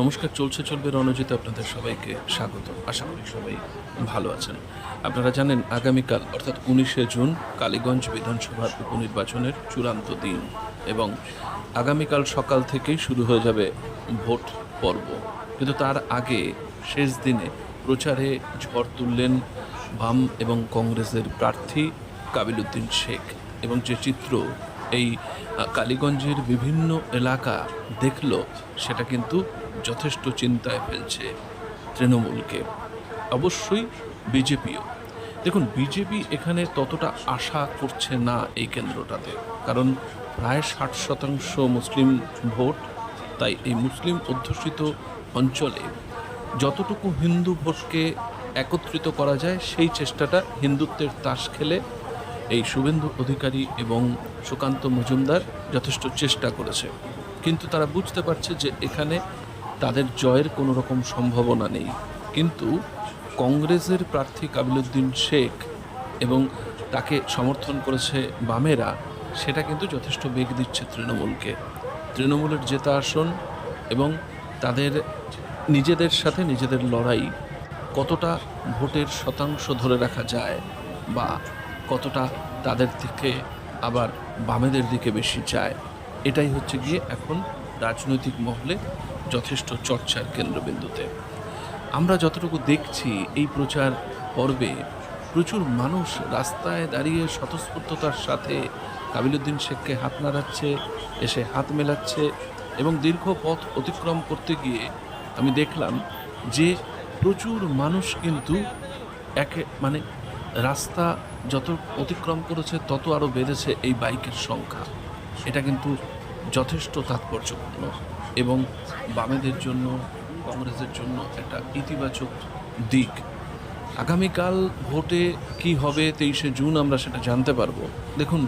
নমস্কার, চলছে, চলবে রণজিত আপনাদের সবাইকে স্বাগত। আশা করি সবাই ভালো আছেন। আপনারা জানেন, আগামীকাল, অর্থাৎ উনিশে জুন, কালীগঞ্জ বিধানসভার উপনির্বাচনের চূড়ান্ত দিন এবং আগামীকাল সকাল থেকেই শুরু হয়ে যাবে ভোট পর্ব। কিন্তু তার আগে শেষ দিনে প্রচারে ঝড় তুললেন বাম এবং কংগ্রেসের প্রার্থী কাবিলুদ্দিন শেখ এবং যে চিত্র এই কালীগঞ্জের বিভিন্ন এলাকা দেখল, সেটা কিন্তু যথেষ্ট চিন্তায় ফেলছে তৃণমূলকে। অবশ্যই বিজেপিও। দেখুন, বিজেপি এখানে ততটা আশা করছে না এই কেন্দ্রটাতে। কারণ প্রায় ষাট শতাংশ মুসলিম ভোট, তাই এই মুসলিম অধ্যুষিত অঞ্চলে যতটুকু হিন্দু ভোটকে একত্রিত করা যায়, সেই চেষ্টাটা হিন্দুত্বের তাস খেলে এই শুভেন্দু অধিকারী এবং সুকান্ত মজুমদার যথেষ্ট চেষ্টা করেছে। কিন্তু তারা বুঝতে পারছে যে এখানে তাদের জয়ের কোনো রকম সম্ভাবনা নেই। কিন্তু কংগ্রেসের প্রার্থী কাবিলুদ্দিন শেখ এবং তাকে সমর্থন করেছে বামেরা, সেটা কিন্তু যথেষ্ট বেগ দিচ্ছে তৃণমূলকে। তৃণমূলের জেতা আসন এবং তাদের নিজেদের সাথে নিজেদের লড়াই কতটা ভোটের শতাংশ ধরে রাখা যায় বা কতটা তাদের থেকে আবার বামেদের দিকে বেশি যায়, এটাই হচ্ছে গিয়ে এখন রাজনৈতিক মহলে যথেষ্ট চর্চার কেন্দ্রবিন্দুতে। আমরা যতটুকু দেখছি এই প্রচার পর্বে, প্রচুর মানুষ রাস্তায় দাঁড়িয়ে স্বতঃস্ফূর্ততার সাথে কাবিলুদ্দিন শেখকে হাত নাড়াচ্ছে, এসে হাত মেলাচ্ছে এবং দীর্ঘ পথ অতিক্রম করতে গিয়ে আমি দেখলাম যে প্রচুর মানুষ কিন্তু একে মানে রাস্তা যত অতিক্রম করেছে তত আরও বেড়েছে এই বাইকের সংখ্যা। এটা কিন্তু যথেষ্ট তাৎপর্যপূর্ণ। এবং বামেদের জন্য, কংগ্রেসের জন্য একটা ইতিবাচক দিক। আগামীকাল ভোটে কি হবে তেইশে জুন আমরা সেটা জানতে পারব। দেখুন,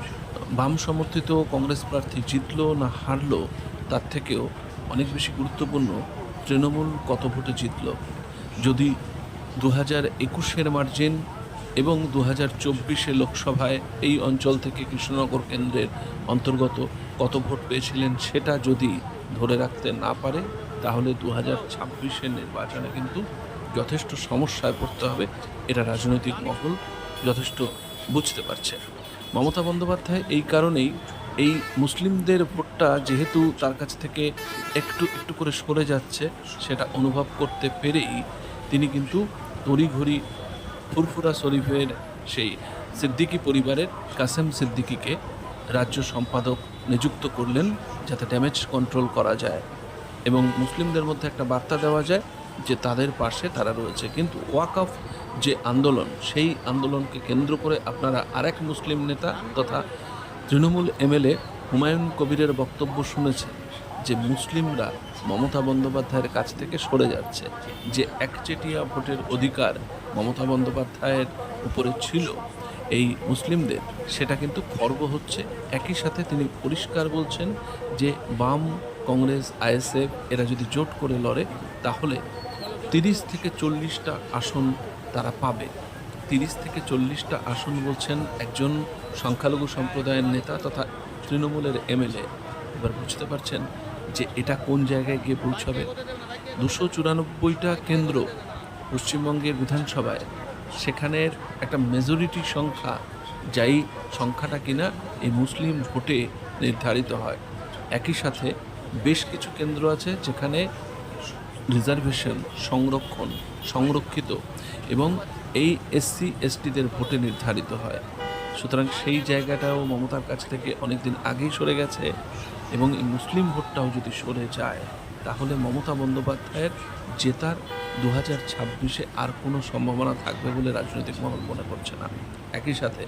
বাম সমর্থিত কংগ্রেস প্রার্থী জিতলো না হারল, তার থেকেও অনেক বেশি গুরুত্বপূর্ণ তৃণমূল কত ভোটে জিতল। যদি দু হাজার একুশের মার্জিন এবং দু হাজার চব্বিশে লোকসভায় এই অঞ্চল থেকে কৃষ্ণনগর কেন্দ্রের অন্তর্গত কত ভোট পেয়েছিলেন সেটা যদি ধরে রাখতে না পারে, তাহলে দু হাজার ছাব্বিশের নির্বাচনে কিন্তু যথেষ্ট সমস্যায় পড়তে হবে। এটা রাজনৈতিক মহল যথেষ্ট বুঝতে পারছে। মমতা বন্দ্যোপাধ্যায় এই কারণেই এই মুসলিমদের ভোটটা যেহেতু তার কাছ থেকে একটু একটু করে সরে যাচ্ছে, সেটা অনুভব করতে পেরেই তিনি কিন্তু তড়িঘড়ি ফুরফুরা শরীফের সেই সিদ্দিকি পরিবারের কাসেম সিদ্দিকীকে রাজ্য সম্পাদক নিযুক্ত করলেন যাতে ড্যামেজ কন্ট্রোল করা যায় এবং মুসলিমদের মধ্যে একটা বার্তা দেওয়া যায় যে তাদের পাশে তারা রয়েছে। কিন্তু ওয়াকফ যে আন্দোলন, সেই আন্দোলনকে কেন্দ্র করে আপনারা আরেক মুসলিম নেতা তথা তৃণমূল এমএলএ হুমায়ুন কবিরের বক্তব্য শুনেছেন যে মুসলিমরা মমতা বন্দ্যোপাধ্যায়ের কাছ থেকে সরে যাচ্ছে, যে একচেটিয়া ভোটের অধিকার মমতা বন্দ্যোপাধ্যায়ের উপরে ছিল। এই মুসলিমদের, সেটা কিন্তু খর্ব হচ্ছে। একই সাথে তিনি পরিষ্কার বলছেন যে, বাম কংগ্রেস, আইএসএফ, এরা যদি জোট করে লড়ে, তাহলে তিরিশ থেকে চল্লিশটা আসন তারা পাবে। তিরিশ থেকে চল্লিশটা আসন বলছেন একজন সংখ্যালঘু সম্প্রদায়ের নেতা তথা তৃণমূলের এমএলএ। এবার বুঝতে পারছেন যে, এটা কোন জায়গায় গিয়ে পৌঁছাবে? দুশো চুরানব্বইটা কেন্দ্র পশ্চিমবঙ্গের বিধানসভায় সেখানের একটা মেজরিটি সংখ্যা যাই সংখ্যাটা কিনা এই মুসলিম ভোটে নির্ধারিত হয়। একই সাথে বেশ কিছু কেন্দ্র আছে যেখানে রিজার্ভেশন সংরক্ষণ, সংরক্ষিত এবং এই এসসি এসটিদের ভোটে নির্ধারিত হয়। সুতরাং সেই জায়গাটাও মমতার কাছ থেকে অনেকদিন আগেই সরে গেছে এবং এই মুসলিম ভোটটাও যদি সরে যায় তাহলে মমতা বন্দ্যোপাধ্যায়ের জেতার দু হাজার ছাব্বিশে আর কোনো সম্ভাবনা থাকবে বলে রাজনৈতিক মহল মনে করছে না। একই সাথে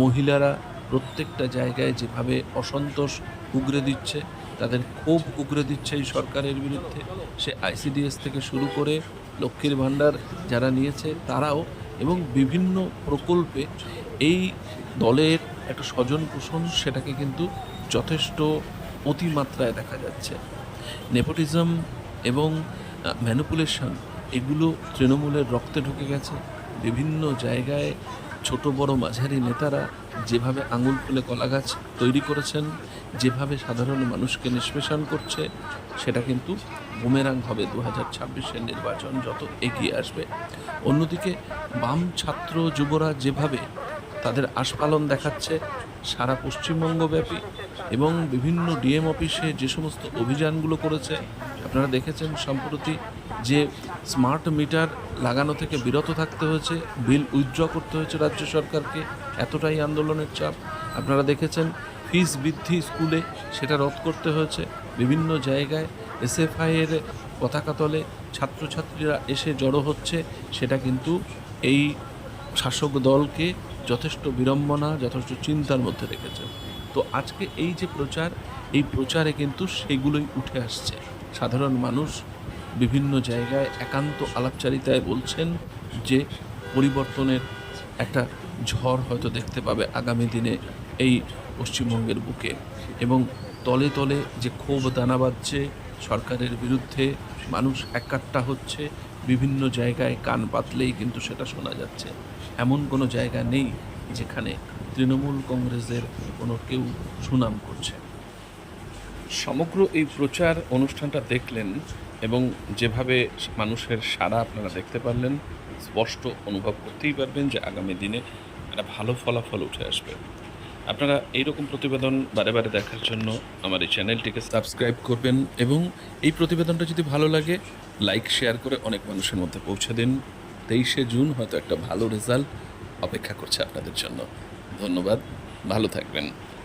মহিলারা প্রত্যেকটা জায়গায় যেভাবে অসন্তোষ উগরে দিচ্ছে, তাদের ক্ষোভ উগরে দিচ্ছে এই সরকারের বিরুদ্ধে, সে আইসিডিএস থেকে শুরু করে লক্ষ্মীর ভাণ্ডার যারা নিয়েছে তারাও এবং বিভিন্ন প্রকল্পে এই দলের একটা স্বজন পোষণ সেটাকে কিন্তু যথেষ্ট অতিমাত্রায় দেখা যাচ্ছে। নেপোটিজম এবং ম্যানুপুলেশন, এগুলো তৃণমূলের রক্তে ঢুকে গেছে। বিভিন্ন জায়গায় ছোট বড় মাঝারি নেতারা যেভাবে আঙুল ফুলে কলা গাছ তৈরি করেছেন, যেভাবে সাধারণ মানুষকে নিষ্পেষণ করছে, সেটা কিন্তু বুমেরাং হবে দু হাজার ছাব্বিশের নির্বাচন যত এগিয়ে আসবে। অন্যদিকে বাম ছাত্র যুবরা যেভাবে তাদের আস্ফালন দেখাচ্ছে সারা পশ্চিমবঙ্গব্যাপী এবং বিভিন্ন ডিএম অফিসে যে সমস্ত অভিযানগুলো করেছে, আপনারা দেখেছেন সম্প্রতি যে স্মার্ট মিটার লাগানো থেকে বিরত থাকতে হয়েছে, বিল উইথড্র করতে হয়েছে রাজ্য সরকারকে, এতটাই আন্দোলনের চাপ। আপনারা দেখেছেন ফিস বৃদ্ধি স্কুলে সেটা রদ করতে হয়েছে। বিভিন্ন জায়গায় এসএফআই এর পতাকা ছাত্রছাত্রীরা এসে জড়ো হচ্ছে, সেটা কিন্তু এই শাসক দলকে যথেষ্ট বিড়ম্বনা, যথেষ্ট চিন্তার মধ্যে রেখেছে। তো আজকে এই যে প্রচার, এই প্রচারে কিন্তু সেগুলোই উঠে আসছে। সাধারণ মানুষ বিভিন্ন জায়গায় একান্ত আলাপচারিতায় বলছেন যে পরিবর্তনের একটা ঝড় হয়তো দেখতে পাবে আগামী দিনে এই পশ্চিমবঙ্গের বুকে। এবং তলে তলে যে ক্ষোভ দানা বাঁধছে সরকারের বিরুদ্ধে, মানুষ একাট্টা হচ্ছে, বিভিন্ন জায়গায় কান পাতলেই কিন্তু সেটা শোনা যাচ্ছে। এমন কোনো জায়গা নেই যেখানে তৃণমূল কংগ্রেসের কোনো কেউ সুনাম করছে। সমগ্র এই প্রচার অনুষ্ঠানটা দেখলেন এবং যেভাবে মানুষের সাড়া আপনারা দেখতে পারলেন, স্পষ্ট অনুভব করতেই পারবেন যে আগামী দিনে একটা ভালো ফলাফল উঠে আসবে। আপনারা এইরকম প্রতিবেদন বারে বারে দেখার জন্য আমার এই চ্যানেলটিকে সাবস্ক্রাইব করবেন এবং এই প্রতিবেদনটা যদি ভালো লাগে, লাইক, শেয়ার করে অনেক মানুষের মধ্যে পৌঁছে দিন। তেইশে জুন হয়তো একটা ভালো রেজাল্ট অপেক্ষা করছে আপনাদের জন্য। ধন্যবাদ ভালো থাকবেন।